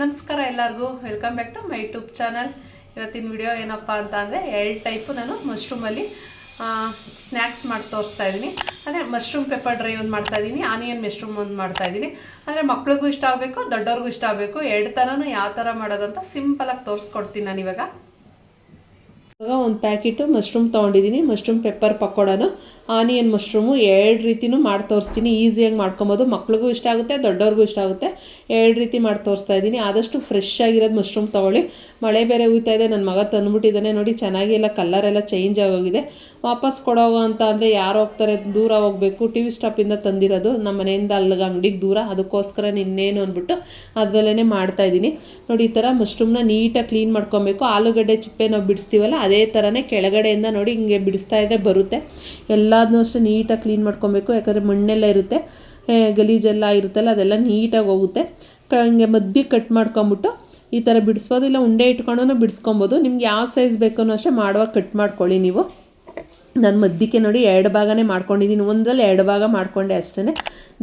ನಮಸ್ಕಾರ ಎಲ್ಲರಿಗೂ. Welcome back to my YouTube channel ಇವತ್ತಿನ ವಿಡಿಯೋ ಏನಪ್ಪ ಅಂತ ಅಂದರೆ ಎರಡು ಟೈಪು ನಾನು ಮಶ್ರೂಮಲ್ಲಿ ಸ್ನ್ಯಾಕ್ಸ್ ಮಾಡಿ ತೋರಿಸ್ತಾ ಇದ್ದೀನಿ. ಅಂದರೆ ಮಶ್ರೂಮ್ ಪೆಪ್ಪರ್ ಡ್ರೈ ಒಂದು ಮಾಡ್ತಾ ಇದ್ದೀನಿ ಆನಿಯನ್ ಮಶ್ರೂಮ್ ಒಂದು ಮಾಡ್ತಾ ಇದ್ದೀನಿ. ಅಂದರೆ ಮಕ್ಳಿಗೂ ಇಷ್ಟ ಆಗಬೇಕು, ದೊಡ್ಡವ್ರಿಗೂ ಇಷ್ಟ ಆಗಬೇಕು. ಎರಡು ಥರನೂ ಯಾವ ಥರ ಮಾಡೋದಂತ ಸಿಂಪಲಾಗಿ ತೋರಿಸ್ಕೊಡ್ತೀನಿ ನಾನು ಇವಾಗ ಒಂದು ಪ್ಯಾಕೆಟು ಮಶ್ರೂಮ್ ತೊಗೊಂಡಿದ್ದೀನಿ ಮಶ್ರೂಮ್ ಪೆಪ್ಪರ್ ಪಕೋಡನು. ಆನಿಯನ್ ಮಶ್ರೂಮು ಎರಡು ರೀತಿನೂ ಮಾಡಿ ತೋರಿಸ್ತೀನಿ. ಈಸಿಯಾಗಿ ಮಾಡ್ಕೊಬೋದು. ಮಕ್ಳಿಗೂ ಇಷ್ಟ ಆಗುತ್ತೆ, ದೊಡ್ಡವ್ರಿಗೂ ಇಷ್ಟ ಆಗುತ್ತೆ. ಎರಡು ರೀತಿ ಮಾಡಿ ತೋರಿಸ್ತಾ ಇದ್ದೀನಿ ಆದಷ್ಟು ಫ್ರೆಶ್ ಆಗಿರೋದು ಮಶ್ರೂಮ್ ತೊಗೊಳ್ಳಿ. ಮಳೆ ಬೇರೆ ಇದೆ. ನನ್ನ ಮಗ ತಂದುಬಿಟ್ಟಿದ್ದಾನೆ ನೋಡಿ, ಚೆನ್ನಾಗಿ ಎಲ್ಲ ಕಲರ್ ಎಲ್ಲ ಚೇಂಜ್ ಆಗೋಗಿದೆ. ವಾಪಸ್ ಕೊಡೋವು ಅಂತ ಅಂದರೆ ಯಾರು ಹೋಗ್ತಾರೆ? ದೂರ ಹೋಗಬೇಕು. ಟಿ ವಿ ಸ್ಟಾಪಿಂದ ತಂದಿರೋದು ನಮ್ಮ ಮನೆಯಿಂದ ಅಲ್ಲಿಗೆ ಅಂಗಡಿಗೆ ದೂರ. ಅದಕ್ಕೋಸ್ಕರ ನಿನ್ನೇನು ಅಂದ್ಬಿಟ್ಟು ಅದರಲ್ಲೇ ಮಾಡ್ತಾಯಿದ್ದೀನಿ ನೋಡಿ, ಈ ಥರ ಮಶ್ರೂಮ್ನ ನೀಟಾಗಿ ಕ್ಲೀನ್ ಮಾಡ್ಕೊಬೇಕು. ಆಲೂಗಡ್ಡೆ ಚಿಪ್ಪೆ ನಾವು ಬಿಡಿಸ್ತೀವಲ್ಲ, ಅದೇ ಥರನೇ ಕೆಳಗಡೆಯಿಂದ ನೋಡಿ ಹಿಂಗೆ ಬಿಡಿಸ್ತಾ ಇದ್ದರೆ ಬರುತ್ತೆ. ಎಲ್ಲದನ್ನೂ ಅಷ್ಟೇ ನೀಟಾಗಿ ಕ್ಲೀನ್ ಮಾಡ್ಕೊಬೇಕು. ಯಾಕಂದರೆ ಮಣ್ಣೆಲ್ಲ ಇರುತ್ತೆ. ಗಲೀಜೆಲ್ಲ ಇರುತ್ತಲ್ಲ, ಅದೆಲ್ಲ ನೀಟಾಗಿ ಹೋಗುತ್ತೆ. ಕ, ಹಿಂಗೆ ಮಧ್ಯೆ ಕಟ್ ಮಾಡ್ಕೊಂಬಿಟ್ಟು ಈ ಥರ ಬಿಡಿಸ್ಬೋದು. ಇಲ್ಲ ಉಂಡೆ ಇಟ್ಕೊಂಡು ಬಿಡಿಸ್ಕೊಬೋದು. ನಿಮ್ಗೆ ಯಾವ ಸೈಜ್ ಬೇಕೋ ಅಷ್ಟೇ ಮಾಡುವಾಗ ಕಟ್ ಮಾಡ್ಕೊಳ್ಳಿ ನೀವು. ನಾನು ಮಧ್ಯಕ್ಕೆ ನೋಡಿ ಎರಡು ಭಾಗನೇ ಮಾಡ್ಕೊಂಡಿದ್ದೀನಿ ಒಂದರಲ್ಲಿ ಎರಡು ಭಾಗ ಮಾಡ್ಕೊಂಡೆ ಅಷ್ಟೇ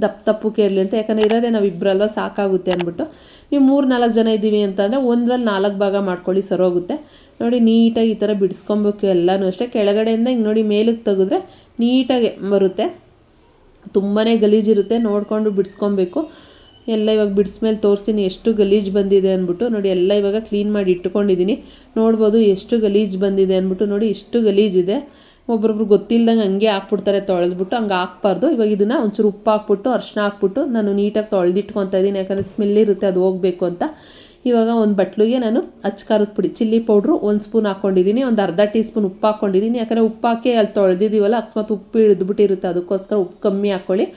ದಪ್ಪ ತಪ್ಪಕ್ಕೆ ಇರಲಿ ಅಂತ. ಯಾಕಂದರೆ ಇರೋದೇ ನಾವು ಇಬ್ಬರಲ್ವ ಸಾಕಾಗುತ್ತೆ ಅಂದ್ಬಿಟ್ಟು. ನೀವು ಮೂರು ನಾಲ್ಕು ಜನ ಇದ್ದೀವಿ ಅಂತಂದರೆ ಒಂದರಲ್ಲಿ ನಾಲ್ಕು ಭಾಗ ಮಾಡ್ಕೊಳ್ಳಿ, ಸರೋಗುತ್ತೆ. ನೋಡಿ, ನೀಟಾಗಿ ಈ ಥರ ಬಿಡಿಸ್ಕೊಬೇಕು ಎಲ್ಲನೂ ಅಷ್ಟೇ. ಕೆಳಗಡೆಯಿಂದ ಹಿಂಗೆ ನೋಡಿ ಮೇಲಕ್ಕೆ ತೆಗೆದ್ರೆ ನೀಟಾಗಿ ಬರುತ್ತೆ. ತುಂಬಾ ಗಲೀಜಿರುತ್ತೆ ನೋಡಿಕೊಂಡು ಬಿಡಿಸ್ಕೊಬೇಕು. ಎಲ್ಲ ಇವಾಗ ಬಿಡಿಸ್ಮೇಲೆ ತೋರಿಸ್ತೀನಿ. ಎಷ್ಟು ಗಲೀಜು ಬಂದಿದೆ ಅಂದ್ಬಿಟ್ಟು. ನೋಡಿ, ಎಲ್ಲ ಇವಾಗ ಕ್ಲೀನ್ ಮಾಡಿ ಇಟ್ಕೊಂಡಿದ್ದೀನಿ ನೋಡ್ಬೋದು ಎಷ್ಟು ಗಲೀಜು ಬಂದಿದೆ ಅಂದ್ಬಿಟ್ಟು. ನೋಡಿ, ಇಷ್ಟು ಗಲೀಜಿದೆ ಒಬ್ರೊಬ್ರು ಗೊತ್ತಿಲ್ದಂಗೆ ಹಂಗೆ ಹಾಕ್ಬಿಡ್ತಾರೆ, ತೊಳೆದ್ಬಿಟ್ಟು ಹಂಗೆ ಹಾಕ್ಬಾರ್ದು. ಇವಾಗ ಇದನ್ನು ಒಂಚೂರು ಉಪ್ಪು ಹಾಕ್ಬಿಟ್ಟು, ಅರ್ಶಿನ ಹಾಕ್ಬಿಟ್ಟು ನಾನು ನೀಟಾಗಿ ತೊಳೆದಿಟ್ಕೊತಾ ಇದ್ದೀನಿ. ಯಾಕಂದರೆ ಸ್ಮೆಲ್ ಇರುತ್ತೆ, ಅದು ಹೋಗಬೇಕು ಅಂತ. ಇವಾಗ ಒಂದು ಬಟ್ಲಿಗೆ ನಾನು ಅಚ್ಕಾರದ ಪುಡಿ, ಚಿಲ್ಲಿ ಪೌಡ್ರು ಒಂದು ಸ್ಪೂನ್ ಹಾಕ್ಕೊಂಡಿದ್ದೀನಿ ಒಂದು ಅರ್ಧ ಟೀ ಸ್ಪೂನ್ ಉಪ್ಪು ಹಾಕ್ಕೊಂಡಿದ್ದೀನಿ ಯಾಕಂದರೆ ಉಪ್ಪು ಹಾಕಿ ಅಲ್ಲಿ ತೊಳೆದಿದ್ದೀವಲ್ಲ, ಅಕಸ್ಮಾತ್ ಉಪ್ಪು ಹಿಡಿದ್ಬಿಟ್ಟಿರುತ್ತೆ ಅದಕ್ಕೋಸ್ಕರ ಉಪ್ಪು ಕಮ್ಮಿ ಹಾಕ್ಕೊಳ್ಳಿ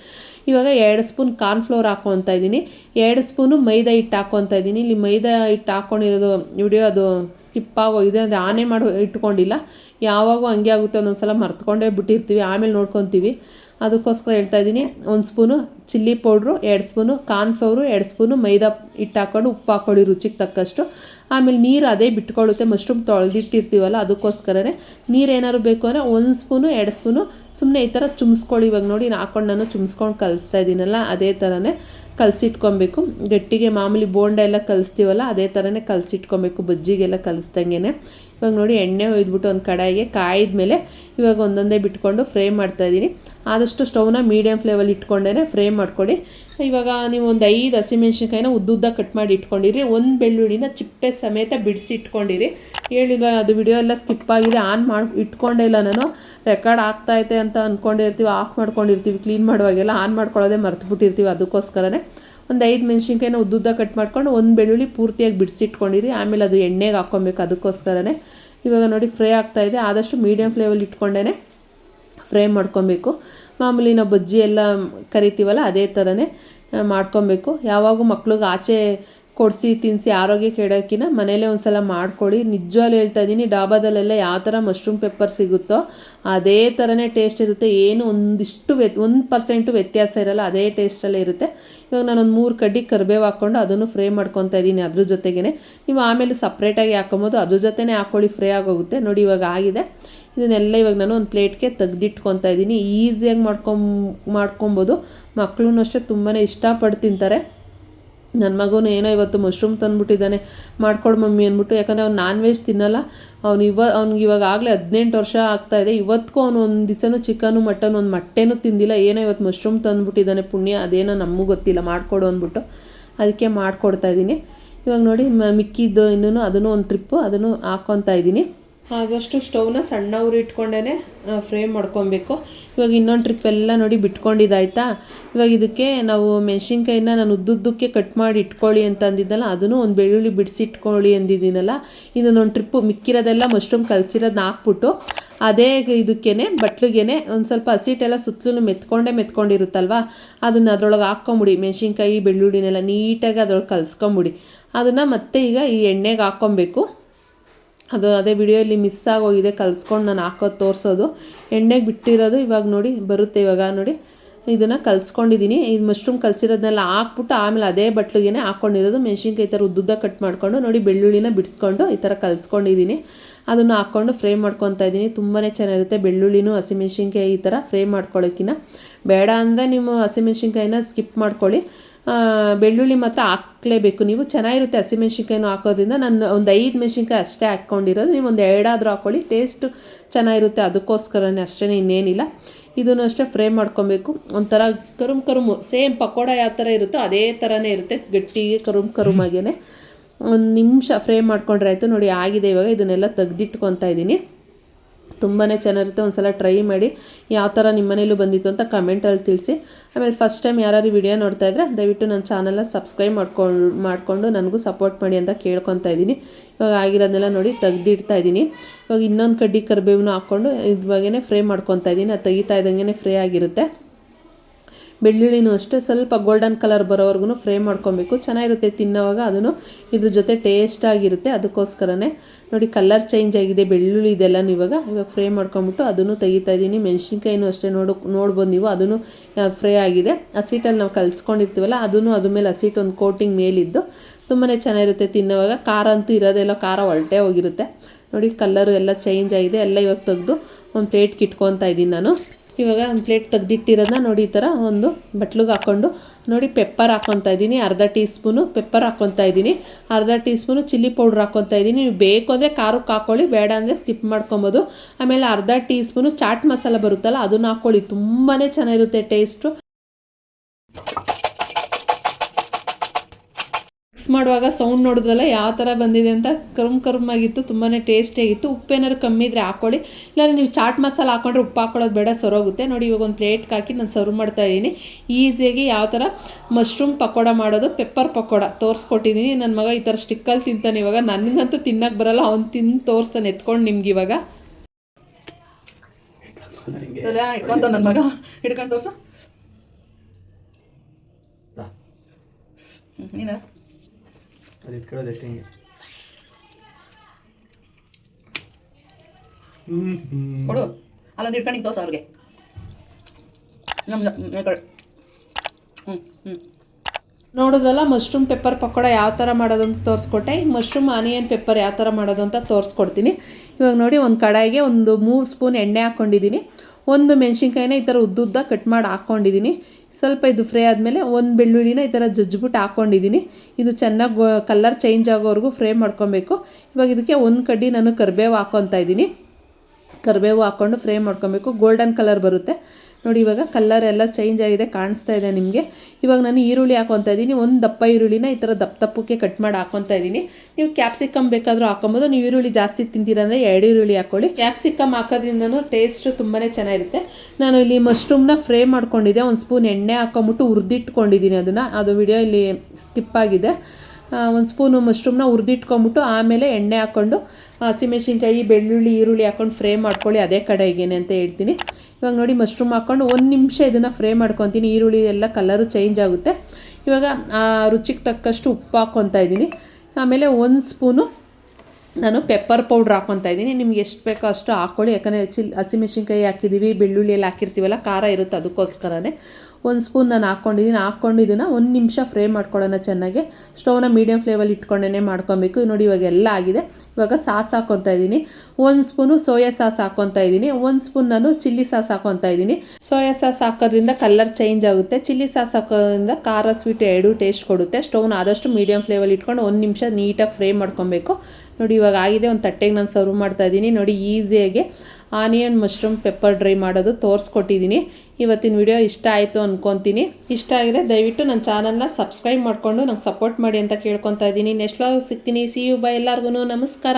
ಇವಾಗ ಎರಡು ಸ್ಪೂನ್ ಕಾರ್ನ್ ಫ್ಲೋರ್ ಹಾಕ್ಕೊತಾ ಇದ್ದೀನಿ. ಎರಡು ಸ್ಪೂನು ಮೈದಾ ಹಿಟ್ಟು ಹಾಕ್ಕೊತಾ ಇದ್ದೀನಿ. ಇಲ್ಲಿ ಮೈದಾ ಹಿಟ್ಟು ಹಾಕ್ಕೊಂಡಿರೋದು ವಿಡಿಯೋ ಅದು ಸ್ಕಿಪ್ ಆಗೋಗಿದೆ, ಅಂದರೆ ಆನೆ ಮಾಡಿ, ಇಟ್ಕೊಂಡಿಲ್ಲ. ಯಾವಾಗೂ ಹಂಗೆ ಆಗುತ್ತೆ ಒಂದೊಂದು ಸಲ ಮರ್ತ್ಕೊಂಡೇ ಬಿಟ್ಟಿರ್ತೀವಿ, ಆಮೇಲೆ ನೋಡ್ಕೊತೀವಿ. ಅದಕ್ಕೋಸ್ಕರ ಹೇಳ್ತಾ ಇದ್ದೀನಿ, ಒಂದು ಸ್ಪೂನು ಚಿಲ್ಲಿ ಪೌಡ್ರು, ಎರಡು ಸ್ಪೂನು ಕಾರ್ನ್ಫ್ಲವರು ಎರಡು ಸ್ಪೂನು ಮೈದಾ ಹಿಟ್ಟು ಹಾಕ್ಕೊಂಡು ಉಪ್ಪು ಹಾಕ್ಕೊಳ್ಳಿ ರುಚಿಗೆ ತಕ್ಕಷ್ಟು. ಆಮೇಲೆ ನೀರು ಅದೇ ಬಿಟ್ಕೊಳ್ಳುತ್ತೆ, ಮಶ್ರೂಮ್ ತೊಳೆದಿಟ್ಟಿರ್ತೀವಲ್ಲ, ಅದಕ್ಕೋಸ್ಕರನೇ. ನೀರು ಏನಾದ್ರು ಬೇಕು ಅಂದರೆ ಒಂದು ಸ್ಪೂನು, ಎರಡು ಸ್ಪೂನು ಸುಮ್ಮನೆ ಈ ಥರ ಚುಮ್ಸ್ಕೊಳ್ಳಿ. ಇವಾಗ ನೋಡಿ, ನಾನು ನಾನು ಚುಮ್ಸ್ಕೊಂಡು ಕಲಿಸ್ತಾ ಇದ್ದೀನಲ್ಲ, ಅದೇ ಥರನೇ ಕಲಸಿಟ್ಕೊಬೇಕು. ಗಟ್ಟಿಗೆ ಮಾಮೂಲಿ ಬೋಂಡ ಎಲ್ಲ ಕಲಿಸ್ತೀವಲ್ಲ, ಅದೇ ಥರನೇ ಕಲಸಿಟ್ಕೊಬೇಕು, ಬಜ್ಜಿಗೆಲ್ಲ ಕಲಿಸ್ದಂಗೆ ಇವಾಗ ನೋಡಿ ಎಣ್ಣೆ ಒಯ್ದ್ಬಿಟ್ಟು ಒಂದು ಕಡಾಯಿಗೆ ಕಾಯಿದ ಮೇಲೆ ಇವಾಗ ಒಂದೊಂದೇ ಬಿಟ್ಕೊಂಡು ಫ್ರೈ ಮಾಡ್ತಾಯಿದ್ದೀನಿ. ಆದಷ್ಟು ಸ್ಟವ್ನ ಮೀಡಿಯಮ್ ಫ್ಲೇವಲ್ಲಿ ಇಟ್ಕೊಂಡೇ ಫ್ರೈ ಮಾಡ್ಕೊಡಿ. ಇವಾಗ ನೀವು ಒಂದು ಐದು ಹಸಿಮೆಣ್ಸಿನ್ಕಾಯಿನ ಉದ್ದುದ್ದ ಕಟ್ ಮಾಡಿ ಇಟ್ಕೊಂಡಿರಿ. ಒಂದು ಬೆಳ್ಳುಳ್ಳಿನ ಚಿಪ್ಪೆ ಸಮೇತ ಬಿಡಿಸಿ ಇಟ್ಕೊಂಡಿರಿ. ಹೇಳಿಲ್ಲ ಅದು ವಿಡಿಯೋ ಎಲ್ಲ ಸ್ಕಿಪ್ ಆಗಿದೆ ಆನ್ ಮಾಡಿ, ಇಟ್ಕೊಂಡೇ ಇಲ್ಲ ನಾನು. ರೆಕಾರ್ಡ್ ಆಗ್ತೈತೆ ಅಂತ ಅಂದ್ಕೊಂಡಿರ್ತೀವಿ ಆಫ್ ಮಾಡ್ಕೊಂಡಿರ್ತೀವಿ ಕ್ಲೀನ್ ಮಾಡುವಾಗೆಲ್ಲ ಆನ್ ಮಾಡ್ಕೊಳ್ಳೋದೇ ಮರ್ತುಬಿಟ್ಟಿರ್ತೀವಿ ಅದಕ್ಕೋಸ್ಕರನೇ. ಒಂದು ಐದು ಮೆಣಸಿನ್ಕಾಯಿನ ಉದ್ದುದ್ದ ಕಟ್ ಮಾಡ್ಕೊಂಡು ಒಂದು ಬೆಳ್ಳುಳ್ಳಿ ಪೂರ್ತಿಯಾಗಿ ಬಿಡಿಸಿಟ್ಕೊಂಡಿರಿ ಆಮೇಲೆ ಅದು ಎಣ್ಣೆಗೆ ಹಾಕ್ಕೊಬೇಕು ಅದಕ್ಕೋಸ್ಕರನೇ. ಇವಾಗ ನೋಡಿ ಫ್ರೈ ಆಗ್ತಾಯಿದೆ ಆದಷ್ಟು ಮೀಡಿಯಮ್ ಫ್ಲೇವಲ್ಲಿ ಇಟ್ಕೊಂಡೇ ಫ್ರೈ ಮಾಡ್ಕೊಬೇಕು. ಮಾಮೂಲಿ ನಾವು ಬಜ್ಜಿ ಎಲ್ಲ ಕರಿತೀವಲ್ಲ, ಅದೇ ಥರನೇ ಮಾಡ್ಕೊಬೇಕು. ಯಾವಾಗೂ ಮಕ್ಳಿಗೆ ಆಚೆ ಕೊಡಿಸಿ ತಿನ್ನಿಸಿ ಆರೋಗ್ಯ ಕೆಡೋಕ್ಕಿಂತ ಮನೇಲೇ ಒಂದು ಸಲ ಮಾಡ್ಕೊಳ್ಳಿ ನಿಜವಾಗ್ಲೂ ಹೇಳ್ತಾ ಇದ್ದೀನಿ ಡಾಬಾದಲ್ಲೆಲ್ಲ ಯಾವ ಥರ ಮಶ್ರೂಮ್ ಪೆಪ್ಪರ್ ಸಿಗುತ್ತೋ ಅದೇ ಥರನೇ ಟೇಸ್ಟ್ ಇರುತ್ತೆ. ಏನು ಒಂದಿಷ್ಟು ವ್ಯತ್, ಒಂದು ಪರ್ಸೆಂಟು ವ್ಯತ್ಯಾಸ ಇರಲ್ಲ, ಅದೇ ಟೇಸ್ಟಲ್ಲೇ ಇರುತ್ತೆ. ಇವಾಗ ನಾನೊಂದು ಮೂರು ಕಡ್ಡಿ ಕರಿಬೇವು ಹಾಕ್ಕೊಂಡು ಅದನ್ನು ಫ್ರೈ ಮಾಡ್ಕೊತಾ ಇದ್ದೀನಿ ಅದ್ರ ಜೊತೆಗೇ ನೀವು ಆಮೇಲೆ ಸಪ್ರೇಟಾಗಿ ಹಾಕೊಬೋದು ಅದ್ರ ಜೊತೆನೇ ಹಾಕ್ಕೊಳ್ಳಿ, ಫ್ರೈ ಆಗೋಗುತ್ತೆ. ನೋಡಿ ಇವಾಗ ಆಗಿದೆ. ಇದನ್ನೆಲ್ಲ ಇವಾಗ ನಾನು ಒಂದು ಪ್ಲೇಟ್ಗೆ ತೆಗ್ದಿಟ್ಕೊತಾ ಇದ್ದೀನಿ ಈಸಿಯಾಗಿ ಮಾಡ್ಕೊಂ, ಮಾಡ್ಕೊಬೋದು. ಮಕ್ಕಳೂ ಅಷ್ಟೇ ತುಂಬಾ ಇಷ್ಟಪಟ್ಟು ತಿಂತಾರೆ. ನನ್ನ ಮಗನು ಏನೋ ಇವತ್ತು ಮಶ್ರೂಮ್ ತಂದುಬಿಟ್ಟಿದ್ದಾನೆ, ಮಾಡ್ಕೊಡು ಮಮ್ಮಿ ಅಂದ್ಬಿಟ್ಟು, ಯಾಕಂದರೆ ಅವ್ನು ನಾನ್ ವೆಜ್ ತಿನ್ನಲ್ಲ. ಅವ್ನು ಇವ, ಅವ್ನಿಗೆ ಇವಾಗ ಆಗಲೇ ಹದಿನೆಂಟು ವರ್ಷ ಆಗ್ತಾಯಿದೆ ಇವತ್ತಿಗೂ ಅವನು ಒಂದು ದಿವಸನೂ ಚಿಕನು, ಮಟನ್, ಒಂದು ಮೊಟ್ಟೆನೂ ತಿಂದಿಲ್ಲ. ಏನೋ ಇವತ್ತು ಮಶ್ರೂಮ್ ತಂದುಬಿಟ್ಟಿದ್ದಾನೆ ಪುಣ್ಯ. ಅದೇನೋ ನಮಗೂ ಗೊತ್ತಿಲ್ಲ, ಮಾಡಿಕೊಡು ಅಂದ್ಬಿಟ್ಟು. ಅದಕ್ಕೆ ಮಾಡಿಕೊಡ್ತಾ ಇದ್ದೀನಿ. ಇವಾಗ ನೋಡಿ ಮಿಕ್ಕಿದ್ದು ಇನ್ನೂ ಅದನ್ನು ಒಂದು ಟ್ರಿಪ್ಪು ಅದನ್ನು ಹಾಕ್ಕೊತಾ ಇದ್ದೀನಿ. ಆದಷ್ಟು ಸ್ಟೌವ್ನ ಸಣ್ಣ ಉರಿ ಇಟ್ಕೊಂಡೇ ಫ್ರೇಮ್ ಮಾಡ್ಕೊಬೇಕು. ಇವಾಗ ಇನ್ನೊಂದು ಟ್ರಿಪ್ ಎಲ್ಲ ನೋಡಿ ಬಿಟ್ಕೊಂಡಿದ್ದಾಯ್ತಾ? ಇವಾಗ ಇದಕ್ಕೆ ನಾವು ಮೆಣಸಿನ್ಕಾಯಿನ ನಾನು ಉದ್ದುದ್ದಕ್ಕೆ ಕಟ್ ಮಾಡಿ ಇಟ್ಕೊಳ್ಳಿ ಅಂತ ಅಂದಿದ್ದಲ್ಲ ಅದನ್ನು ಒಂದು ಬೆಳ್ಳುಳ್ಳಿ ಬಿಡಿಸಿ ಇಟ್ಕೊಳ್ಳಿ ಅಂದಿದ್ದೀನಲ್ಲ, ಇದನ್ನೊಂದು ಟ್ರಿಪ್ಪು ಮಿಕ್ಕಿರೋದೆಲ್ಲ ಮಶ್ರೂಮ್ ಕಲಸಿರೋದನ್ನ ಹಾಕ್ಬಿಟ್ಟು, ಅದೇ ಇದಕ್ಕೇನೆ, ಬಟ್ಲಿಗೆನೆ ಒಂದು ಸ್ವಲ್ಪ ಹಸಿಟ್ಟೆಲ್ಲ ಸುತ್ತಲೂ ಮೆತ್ಕೊಂಡೇ ಮೆತ್ಕೊಂಡಿರುತ್ತಲ್ವ, ಅದನ್ನು ಅದರೊಳಗೆ ಹಾಕ್ಕೊಂಬಿಡಿ, ಮೆಣಸಿನ್ಕಾಯಿ, ಬೆಳ್ಳುಳ್ಳಿನೆಲ್ಲ ನೀಟಾಗಿ ಅದ್ರೊಳಗೆ ಕಲಿಸ್ಕೊಂಬಿಡಿ. ಅದನ್ನು ಮತ್ತೆ ಈಗ ಈ ಎಣ್ಣೆಗೆ ಹಾಕ್ಕೊಬೇಕು. ಅದು ಅದೇ ವಿಡಿಯೋಲಿ ಮಿಸ್ ಆಗೋಗಿದೆ, ಕಲಿಸ್ಕೊಂಡು ನಾನು ಹಾಕೋದು ತೋರಿಸೋದು. ಎಣ್ಣೆಗೆ ಬಿಟ್ಟಿರೋದು ಇವಾಗ ನೋಡಿ, ಬರುತ್ತೆ ಇವಾಗ ನೋಡಿ. ಇದನ್ನು ಕಲಿಸ್ಕೊಂಡಿದ್ದೀನಿ ಇದು ಮಶ್ರೂಮ್ ಕಲಸಿರೋದನ್ನೆಲ್ಲ ಹಾಕ್ಬಿಟ್ಟು ಆಮೇಲೆ ಅದೇ ಬಟ್ಲಿಗೆ ಹಾಕ್ಕೊಂಡಿರೋದು ಮೆಣಸಿನ್ಕಾಯಿ ಈ ಥರ ಉದ್ದುದ್ದ ಕಟ್ ಮಾಡಿಕೊಂಡು ನೋಡಿ ಬೆಳ್ಳುಳ್ಳಿನ ಬಿಡಿಸ್ಕೊಂಡು ಈ ಥರ ಕಲಿಸ್ಕೊಂಡಿದ್ದೀನಿ ಅದನ್ನು ಹಾಕ್ಕೊಂಡು ಫ್ರೈ ಮಾಡ್ಕೊತಾ ಇದ್ದೀನಿ ತುಂಬಾ ಚೆನ್ನಾಗಿರುತ್ತೆ ಬೆಳ್ಳುಳ್ಳಿನೂ ಹಸಿಮೆಣ್ಸಿನ್ಕಾಯಿ ಈ ಥರ ಫ್ರೈ ಮಾಡ್ಕೊಳ್ಳೋಕ್ಕಿಂತ ಬೇಡ ಅಂದರೆ ನೀವು ಹಸಿಮೆಣ್ಸಿನ್ಕಾಯಿನ ಸ್ಕಿಪ್ ಮಾಡ್ಕೊಳ್ಳಿ. ಬೆಳ್ಳುಳ್ಳಿ ಮಾತ್ರ ಹಾಕ್ಲೇಬೇಕು. ನೀವು ಚೆನ್ನಾಗಿರುತ್ತೆ ಹಸಿಮೆಣ್ಸಿನ್ಕಾಯಿನೂ ಹಾಕೋದ್ರಿಂದ ನಾನು ಒಂದು ಐದು ಮೆಣಸಿನ್ಕಾಯಿ ಅಷ್ಟೇ ಹಾಕ್ಕೊಂಡಿರೋದು. ನೀವು ಒಂದು ಎರಡಾದರೂ ಹಾಕ್ಕೊಳ್ಳಿ ಟೇಸ್ಟು ಚೆನ್ನಾಗಿರುತ್ತೆ. ಅದಕ್ಕೋಸ್ಕರನೇ ಅಷ್ಟೇ ಇನ್ನೇನಿಲ್ಲ. ಇದನ್ನು ಅಷ್ಟೇ ಫ್ರೈ ಮಾಡ್ಕೊಬೇಕು. ಒಂಥರ ಕರುಮ್ ಕರುಮು, ಸೇಮ್ ಪಕೋಡ ಯಾವ ಥರ ಇರುತ್ತೋ ಅದೇ ಥರನೇ ಇರುತ್ತೆ. ಗಟ್ಟಿಗೆ ಕರುಮ್ ಕರುಮಾಗೇ ಒಂದು ನಿಮಿಷ ಫ್ರೈ ಮಾಡ್ಕೊಂಡ್ರೆ ಆಯಿತು. ನೋಡಿ, ಆಗಿದೆ ಇವಾಗ. ಇದನ್ನೆಲ್ಲ ತೆಗ್ದಿಟ್ಕೊತಾ ಇದ್ದೀನಿ. ತುಂಬಾ ಚೆನ್ನಾಗಿರುತ್ತೆ. ಒಂದು ಸಲ ಟ್ರೈ ಮಾಡಿ ಯಾವ ಥರ ನಿಮ್ಮ ಮನೇಲೂ ಬಂದಿತ್ತು ಅಂತ ಕಮೆಂಟಲ್ಲಿ ತಿಳಿಸಿ. ಆಮೇಲೆ ಫಸ್ಟ್ ಟೈಮ್ ಯಾರು ವಿಡಿಯೋ ನೋಡ್ತಾ ಇದ್ದರೆ ದಯವಿಟ್ಟು ನನ್ನ ಚಾನಲ್ನ ಸಬ್ಸ್ಕ್ರೈಬ್ ಮಾಡ್ಕೊಂಡು ಮಾಡಿಕೊಂಡು ನನಗೂ ಸಪೋರ್ಟ್ ಮಾಡಿ ಅಂತ ಕೇಳ್ಕೊತಾ ಇದ್ದೀನಿ. ಇವಾಗ ಆಗಿರೋದನ್ನೆಲ್ಲ ನೋಡಿ ತೆಗ್ದಿಡ್ತಾ ಇದ್ದೀನಿ. ಇವಾಗ ಇನ್ನೊಂದು ಕಡ್ಡಿ ಕರಿಬೇವನ್ನ ಹಾಕ್ಕೊಂಡು ಇವಾಗೇ ಫ್ರೈ ಮಾಡ್ಕೊತಾ ಇದ್ದೀನಿ. ಅದು ತೆಗಿತಾ ಇದ್ದಂಗೆ ಫ್ರೈ ಆಗಿರುತ್ತೆ. ಬೆಳ್ಳುಳ್ಳಿನೂ ಅಷ್ಟೇ, ಸ್ವಲ್ಪ ಗೋಲ್ಡನ್ ಕಲರ್ ಬರೋವರೆಗೂ ಫ್ರೈ ಮಾಡ್ಕೊಬೇಕು. ಚೆನ್ನಾಗಿರುತ್ತೆ ತಿನ್ನೋವಾಗ, ಅದನ್ನು ಇದ್ರ ಜೊತೆ ಟೇಸ್ಟಾಗಿರುತ್ತೆ ಅದಕ್ಕೋಸ್ಕರನೇ ನೋಡಿ ಕಲರ್ ಚೇಂಜ್ ಆಗಿದೆ, ಬೆಳ್ಳುಳ್ಳಿ ಇದೆಲ್ಲ ಇವಾಗ? ಇವಾಗ ಫ್ರೈ ಮಾಡ್ಕೊಂಬಿಟ್ಟು ಅದನ್ನು ತೆಗಿತಾ ಇದ್ದೀನಿ. ಮೆಣಸಿನ್ಕಾಯಿನೂ ಅಷ್ಟೇ ನೋಡು, ನೋಡ್ಬೋದು ನೀವು. ಅದನ್ನು ಫ್ರೈ ಆಗಿದೆ. ಹಸಿಟಲ್ಲಿ ನಾವು ಕಲಿಸ್ಕೊಂಡಿರ್ತೀವಲ್ಲ, ಅದನ್ನು ಅದ್ರ ಮೇಲೆ ಹಸಿಟ್ಟು ಒಂದು ಕೋಟಿಂಗ್ ಮೇಲಿದ್ದು ತುಂಬಾ ಚೆನ್ನಾಗಿರುತ್ತೆ ತಿನ್ನೋವಾಗ. ಖಾರ ಅಂತೂ ಇರೋದೆಲ್ಲ ಖಾರ ಹೊರಟೆ ಹೋಗಿರುತ್ತೆ. ನೋಡಿ ಕಲ್ಲರು ಎಲ್ಲ ಚೇಂಜ್ ಆಗಿದೆ. ಎಲ್ಲ ಇವಾಗ ತೆಗೆದು ಒಂದು ಪ್ಲೇಟ್ಗೆ ಇಟ್ಕೊತಾ ಇದ್ದೀನಿ ನಾನು. ಇವಾಗ ಒಂದು ಪ್ಲೇಟ್ ತೆಗ್ದಿಟ್ಟಿರೋದನ್ನ ನೋಡಿ ಈ ಥರ ಒಂದು ಬಟ್ಲಿಗೆ ಹಾಕ್ಕೊಂಡು ನೋಡಿ ಪೆಪ್ಪರ್ ಹಾಕ್ಕೊತಾ ಇದ್ದೀನಿ, ಅರ್ಧ ಟೀ ಸ್ಪೂನು ಪೆಪ್ಪರ್ ಹಾಕ್ಕೊತಾ ಇದ್ದೀನಿ. ಅರ್ಧ ಟೀ ಸ್ಪೂನು ಚಿಲ್ಲಿ ಪೌಡ್ರ್ ಹಾಕ್ಕೊತಾ ಇದ್ದೀನಿ. ನೀವು ಬೇಕು ಅಂದರೆ ಖಾರಕ್ಕೆ ಹಾಕ್ಕೊಳ್ಳಿ ಬೇಡ ಅಂದರೆ ಸ್ಕಿಪ್ ಮಾಡ್ಕೊಬೋದು. ಆಮೇಲೆ ಅರ್ಧ ಟೀ ಸ್ಪೂನು ಚಾಟ್ ಮಸಾಲ ಬರುತ್ತಲ್ಲ, ಅದನ್ನು ಹಾಕ್ಕೊಳ್ಳಿ ತುಂಬಾ ಚೆನ್ನಾಗಿರುತ್ತೆ ಟೇಸ್ಟು ಮಿಕ್ಸ್ ಮಾಡುವಾಗ ಸೌಂಡ್ ನೋಡಿದ್ರಲ್ಲ ಯಾವ ಥರ ಬಂದಿದೆ ಅಂತ ಕರುಮ್ ಆಗಿತ್ತು. ತುಂಬಾ ಟೇಸ್ಟಿಯಾಗಿತ್ತು ಉಪ್ಪೇನಾದ್ರು ಕಮ್ಮಿ ಇದ್ದರೆ ಹಾಕ್ಕೊಳ್ಳಿ. ಇಲ್ಲಾಂದ್ರೆ ನೀವು ಚಾಟ್ ಮಸಾಲ ಹಾಕ್ಕೊಂಡ್ರೆ ಉಪ್ಪು ಹಾಕೊಳ್ಳೋದು ಬೇಡ ಸರೋಗುತ್ತೆ. ನೋಡಿ ಇವಾಗ ಒಂದು ಪ್ಲೇಟ್ ಹಾಕಿ ನಾನು ಸರ್ವ್ ಮಾಡ್ತಾ ಇದ್ದೀನಿ. ಈಸಿಯಾಗಿ ಯಾವ ಥರ ಮಶ್ರೂಮ್ ಪಕೋಡ ಮಾಡೋದು ಪೆಪ್ಪರ್ ಪಕೋಡ ತೋರಿಸ್ಕೊಟ್ಟಿದ್ದೀನಿ. ನನ್ನ ಮಗ ಈ ಥರ ಸ್ಟಿಕ್ಕಲ್ಲಿ ತಿಂತಾನೆ ಇವಾಗ. ನನಗಂತೂ ತಿನ್ನಕ್ಕೆ ಬರಲ್ಲ ಅವ್ನು ತಿಂದು ತೋರಿಸ್ತಾನೆ ಎತ್ಕೊಂಡು ನಿಮ್ಗೆ ಇವಾಗ. ಇಟ್ಕೊಂತ ನನ್ನ ಮಗ. ಹಿಡ್ಕೊಂಡು ತೋರ್ಸ. ನೀನು. ಅದು ಇಟ್ಕೊಳ್ಳೋದು ಅಷ್ಟೇ ಹಿಂಗೆ. ಕೊಡು. ಅಲ್ಲೊಂದು ಇಟ್ಕೊಂಡು ದೋಸೆ ಅವ್ರಿಗೆ. ನಮ್ಮ ಹ್ಞೂ ಹ್ಞೂ ನೋಡೋದಲ್ಲ ಮಶ್ರೂಮ್ ಪೆಪ್ಪರ್ ಪಕೋಡ ಯಾವ ಥರ ಮಾಡೋದು ಅಂತ ತೋರಿಸ್ಕೊಟ್ಟೆ. ಈಗ ಮಶ್ರೂಮ್ ಆನಿಯನ್ ಪೆಪ್ಪರ್ ಯಾವ ಥರ ಮಾಡೋದು ಅಂತ ತೋರಿಸ್ಕೊಡ್ತೀನಿ. ಇವಾಗ ನೋಡಿ ಒಂದು ಕಡಾಯಿಗೆ ಒಂದು ಮೂರು ಸ್ಪೂನ್ ಎಣ್ಣೆ ಹಾಕ್ಕೊಂಡಿದ್ದೀನಿ ಒಂದು ಮೆಣಸಿನ್ಕಾಯಿನ ಈ ಥರ ಉದ್ದುದ್ದ ಕಟ್ ಮಾಡಿ ಹಾಕ್ಕೊಂಡಿದ್ದೀನಿ. ಸ್ವಲ್ಪ ಇದು ಫ್ರೈ ಆದಮೇಲೆ ಒಂದು ಬೆಳ್ಳುಳ್ಳಿನ ಈ ಥರ ಜಜ್ಜಿಬಿಟ್ಟು ಹಾಕ್ಕೊಂಡಿದ್ದೀನಿ. ಇದು ಚೆನ್ನಾಗಿ ಕಲರ್ ಚೇಂಜ್ ಆಗೋವರೆಗೂ ಫ್ರೈ ಮಾಡ್ಕೊಬೇಕು. ಇವಾಗ ಇದಕ್ಕೆ ಒಂದು ಕಡ್ಡಿ ನಾನು ಕರಿಬೇವು ಹಾಕ್ಕೊತಾ ಇದ್ದೀನಿ. ಕರಿಬೇವು ಹಾಕ್ಕೊಂಡು ಫ್ರೈ ಮಾಡ್ಕೊಬೇಕು. ಗೋಲ್ಡನ್ ಕಲರ್ ಬರುತ್ತೆ. ನೋಡಿ, ಇವಾಗ ಕಲ್ಲರ್ ಎಲ್ಲ ಚೇಂಜ್ ಆಗಿದೆ, ಕಾಣಿಸ್ತಾ ಇದೆ ನಿಮಗೆ. ಇವಾಗ ನಾನು ಈರುಳ್ಳಿ ಹಾಕೊತಾ ಇದ್ದೀನಿ. ಒಂದು ದಪ್ಪ ಈರುಳ್ಳಿನ ಈ ಥರ ದಪ್ಪ ದಪ್ಪಕ್ಕೆ ಕಟ್ ಮಾಡಿ ಹಾಕೊತಾ ಇದ್ದೀನಿ. ನೀವು ಕ್ಯಾಪ್ಸಿಕಮ್ ಬೇಕಾದರೂ ಹಾಕೊಬೋದು. ನೀವು ಈರುಳ್ಳಿ ಜಾಸ್ತಿ ತಿಂತೀರ ಅಂದರೆ ಎರಡು ಈರುಳ್ಳಿ ಹಾಕ್ಕೊಳ್ಳಿ ಕ್ಯಾಪ್ಸಿಕಮ್ ಹಾಕೋದ್ರಿಂದನೂ ಟೇಸ್ಟ್ ತುಂಬಾ ಚೆನ್ನಾಗಿರುತ್ತೆ. ನಾನು ಇಲ್ಲಿ ಮಶ್ರೂಮ್ನ ಫ್ರೈ ಮಾಡ್ಕೊಂಡಿದ್ದೆ. ಒಂದು ಸ್ಪೂನ್ ಎಣ್ಣೆ ಹಾಕೊಂಬಿಟ್ಟು ಹುರಿದಿಟ್ಕೊಂಡಿದ್ದೀನಿ ಅದನ್ನು. ಅದು ವಿಡಿಯೋ ಇಲ್ಲಿ ಸ್ಕಿಪ್ ಆಗಿದೆ. ಒಂದು ಸ್ಪೂನು ಮಶ್ರೂಮ್ನ ಹುರಿದಿಟ್ಕೊಂಬಿಟ್ಟು ಆಮೇಲೆ ಎಣ್ಣೆ ಹಾಕ್ಕೊಂಡು ಹಸಿಮೆಣ್ಸಿನ್ಕಾಯಿ ಬೆಳ್ಳುಳ್ಳಿ, ಈರುಳ್ಳಿ ಹಾಕ್ಕೊಂಡು ಫ್ರೈ ಮಾಡ್ಕೊಳ್ಳಿ ಅದೇ ಕಡೆಗೇನೆ ಅಂತ ಹೇಳ್ತೀನಿ. ಇವಾಗ ನೋಡಿ ಮಶ್ರೂಮ್ ಹಾಕ್ಕೊಂಡು ಒಂದು ನಿಮಿಷ ಇದನ್ನು ಫ್ರೈ ಮಾಡ್ಕೊತೀನಿ. ಈರುಳ್ಳಿ ಎಲ್ಲ ಕಲರು ಚೇಂಜ್ ಆಗುತ್ತೆ. ಇವಾಗ ರುಚಿಗೆ ತಕ್ಕಷ್ಟು ಉಪ್ಪು ಹಾಕ್ಕೊತಾ ಇದ್ದೀನಿ. ಆಮೇಲೆ ಒಂದು ಸ್ಪೂನು ನಾನು ಪೆಪ್ಪರ್ ಪೌಡ್ರ್ ಹಾಕ್ಕೊತಾ ಇದ್ದೀನಿ. ನಿಮ್ಗೆ ಎಷ್ಟು ಬೇಕೋ ಅಷ್ಟು ಹಾಕ್ಕೊಳ್ಳಿ. ಯಾಕಂದರೆ ಚಿಲ್ ಹಸಿಮೆಣ್ಸಿನ್ಕಾಯಿ ಹಾಕಿದ್ದೀವಿ ಬೆಳ್ಳುಳ್ಳಿ ಎಲ್ಲ ಹಾಕಿರ್ತೀವಲ್ಲ, ಖಾರ ಇರುತ್ತೆ ಅದಕ್ಕೋಸ್ಕರನೇ. ಒಂದು ಸ್ಪೂನ್ ನಾನು ಹಾಕ್ಕೊಂಡಿದ್ದೀನಿ. ಹಾಕ್ಕೊಂಡು ಇದನ್ನು ಒಂದು ನಿಮಿಷ ಫ್ರೈ ಮಾಡ್ಕೊಳ್ಳೋಣ ಚೆನ್ನಾಗಿ. ಸ್ಟವ್ನ ಮೀಡಿಯಮ್ ಫ್ಲೇವಲ್ಲಿ ಇಟ್ಕೊಂಡೇ ಮಾಡ್ಕೊಬೇಕು. ನೋಡಿ ಇವಾಗ ಎಲ್ಲ ಆಗಿದೆ. ಇವಾಗ ಸಾಸ್ ಹಾಕ್ಕೊತಾ ಇದ್ದೀನಿ. ಒಂದು ಸ್ಪೂನು ಸೋಯಾ ಸಾಸ್ ಹಾಕ್ಕೊತಾ ಇದ್ದೀನಿ. ಒಂದು ಸ್ಪೂನ್ ನಾನು ಚಿಲ್ಲಿ ಸಾಸ್ ಹಾಕ್ಕೊತಾ ಇದ್ದೀನಿ. ಸೋಯಾ ಸಾಸ್ ಹಾಕೋದ್ರಿಂದ ಕಲರ್ ಚೇಂಜ್ ಆಗುತ್ತೆ. ಚಿಲ್ಲಿ ಸಾಸ್ ಹಾಕೋದ್ರಿಂದ ಖಾರ ಸ್ವೀಟ್ ಎರಡೂ ಟೇಸ್ಟ್ ಕೊಡುತ್ತೆ. ಸ್ಟೌನ್ ಆದಷ್ಟು ಮೀಡಿಯಮ್ ಫ್ಲೇವಲ್ಲಿ ಇಟ್ಕೊಂಡು ಒಂದು ನಿಮಿಷ ನೀಟಾಗಿ ಫ್ರೈ ಮಾಡ್ಕೊಬೇಕು. ನೋಡಿ ಇವಾಗ ಆಗಿದೆ. ಒಂದು ತಟ್ಟೆಗೆ ನಾನು ಸರ್ವ್ ಮಾಡ್ತಾ ಇದ್ದೀನಿ. ನೋಡಿ ಈಸಿಯಾಗಿ ಆನಿಯನ್ ಮಶ್ರೂಮ್ ಪೆಪ್ಪರ್ ಡ್ರೈ ಮಾಡೋದು ತೋರಿಸ್ಕೊಟ್ಟಿದ್ದೀನಿ. ಇವತ್ತಿನ ವಿಡಿಯೋ ಇಷ್ಟ ಆಯಿತು ಅಂದ್ಕೊತೀನಿ ಇಷ್ಟ ಆಗಿದೆ ದಯವಿಟ್ಟು ನನ್ನ ಚಾನಲ್ನ ಸಬ್ಸ್ಕ್ರೈಬ್ ಮಾಡಿಕೊಂಡು ನಂಗೆ ಸಪೋರ್ಟ್ ಮಾಡಿ ಅಂತ ಕೇಳ್ಕೊತಾ ಇದ್ದೀನಿ. ನೆಕ್ಸ್ಟ್ ಸಿಗ್ತೀನಿ. ಸಿ ಯು ಬೈ ಎಲ್ಲರಿಗೂ ನಮಸ್ಕಾರ.